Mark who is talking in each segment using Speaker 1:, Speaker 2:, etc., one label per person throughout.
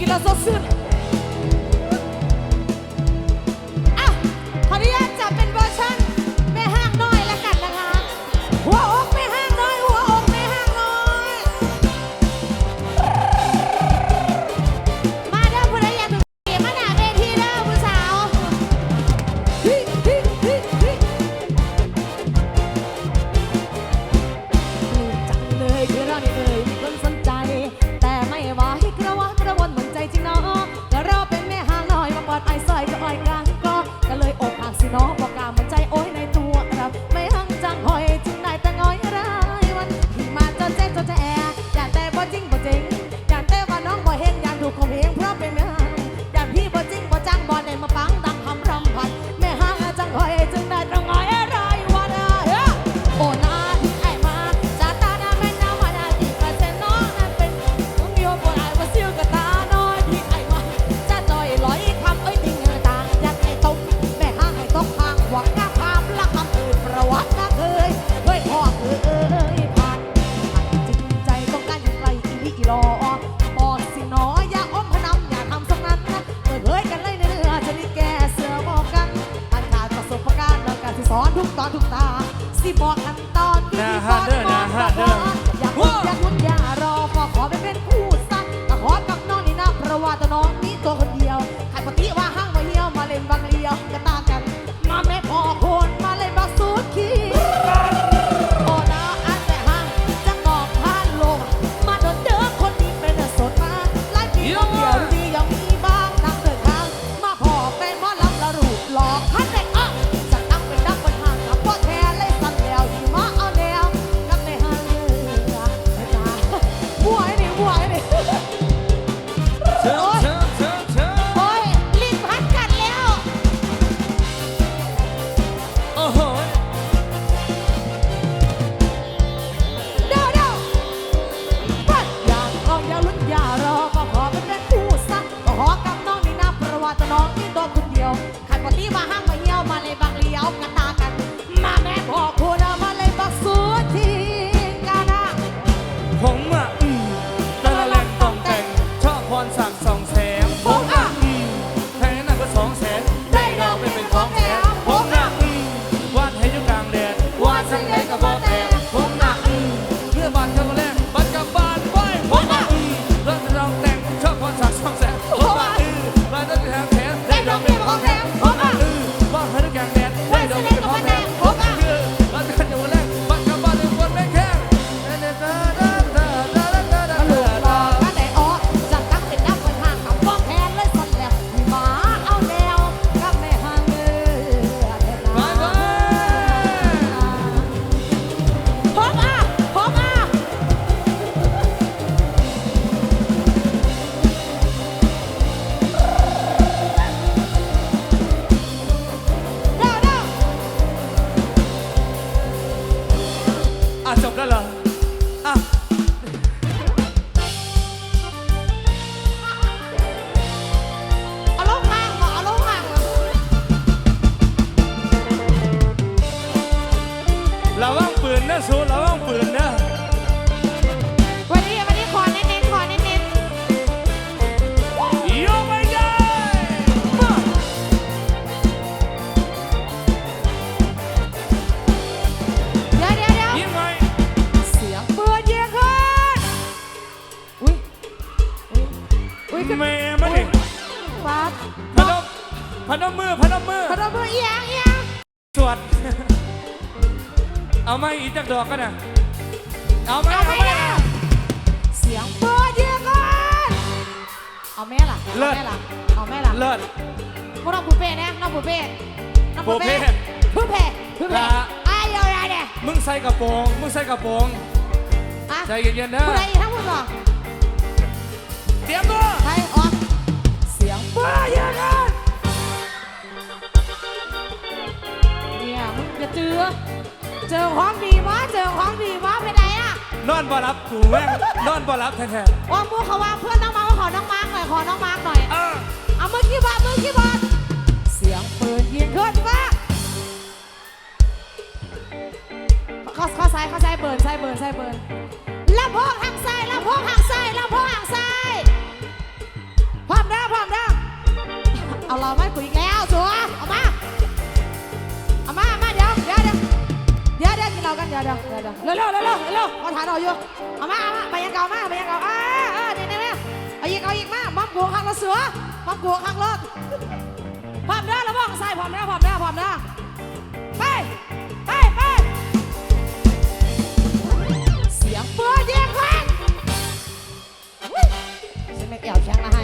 Speaker 1: Gila Sasır. แม่ม่ดิป๊าบพนมพนมมือพนมมือพนมมือเอียงเอียงสว
Speaker 2: ด เอา
Speaker 1: ไม่อีกจักดอกก็นะเอา
Speaker 2: ไม่เอาไม่เสียงเปิด
Speaker 1: เยอะ
Speaker 2: กั
Speaker 1: นเอาแม่ล่ะเลิศเอาแม่ล่ะ
Speaker 2: เลิศ
Speaker 1: พวกน้องผู้เป้นะน้องผู้เป้น้องปูเป้
Speaker 2: ปูเป้
Speaker 1: ปูเป้
Speaker 2: ไอ้
Speaker 1: ยอยไอ้เนี่ย
Speaker 2: มึงใส่กระโปรงมึงใส่กระโปรงใจเย็นๆนะ
Speaker 1: ผู้ใดทั้งหมดหรอ
Speaker 2: เสียมตัว
Speaker 1: ช่ออก เสียงปุ๊าเยอะกันเนี่ยมึงจะเจอ เจอของดีวะเจอของดีวะไปไหนอะ
Speaker 2: นอนบ่รับกูแม่งนอนบ่รับแท้ๆ
Speaker 1: ว่ามูเขาว่าเพื่อนน้องมาร์คขอน้องมาร์กหน่อยขอน้องมาร์กหน่อย
Speaker 2: ๆเออ
Speaker 1: เอามือขี้บอร์มือขี้บอร์เสียงปืนยิงขึ้นฟ้าข้อข้าซ้ายข้อซ้ายเบิร์นซ้ายเบิร์นซ้ายเบิร์นลำโพกห่างซ้ายแลำโพกห่างซ้ายแลำโพกห่างซ้าย เอาเราไม่คุยอีกแล้วชัวเอามา เอามามาเดี๋ยวเดี๋ยวเดี๋ยวเดี๋ยวเดี๋ยวกินเรากันเดี๋ยวเดี๋ยวเดี๋ยวเร็วเร็วเร็วเร็วมาถ่ายเราอยู่ เอามาเอามาไปยังเก่ามาไปยังเก่าอ่าเออเนี่ยวเดี๋ยวเอาอีกเอาอีกมามั่งกูขัางรถเสือมั่งกูขัางรถพร้อมเด้อระวังใส่พร้อมเด้อพร้อมเด้อพร้อมเด้อไปไปไปเสียงเปืนยิงควันใช่ไหเอี่ยวเชียงละไฮ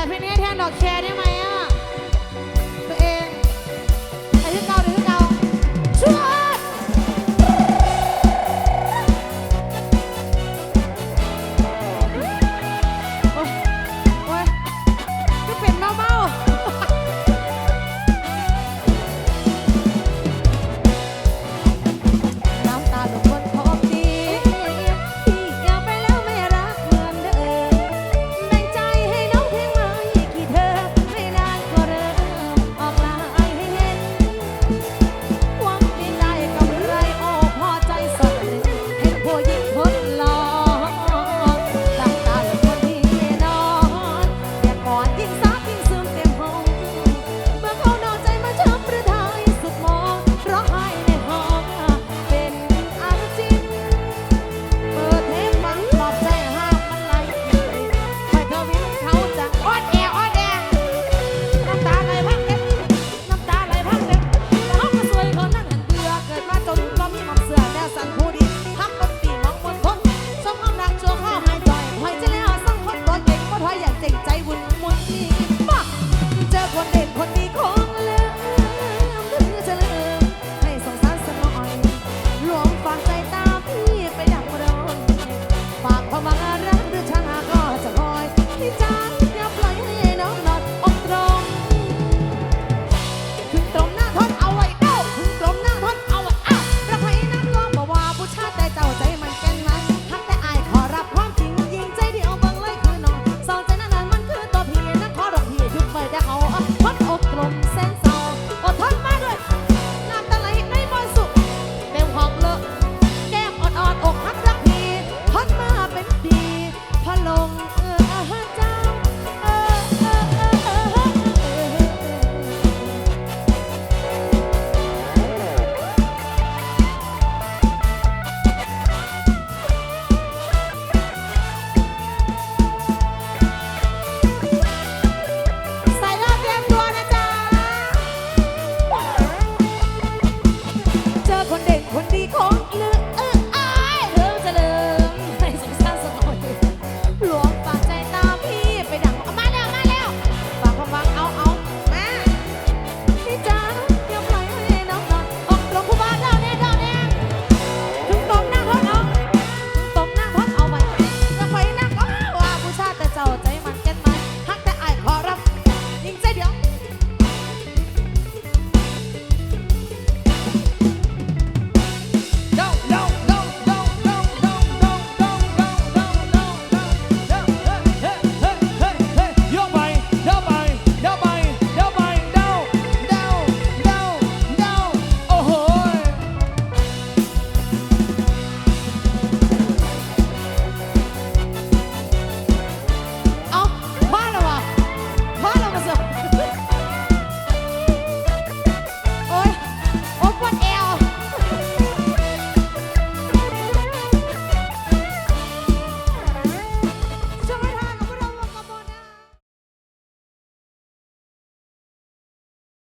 Speaker 1: แต่พี่นี่แทนดอกแคร์ได้ไหม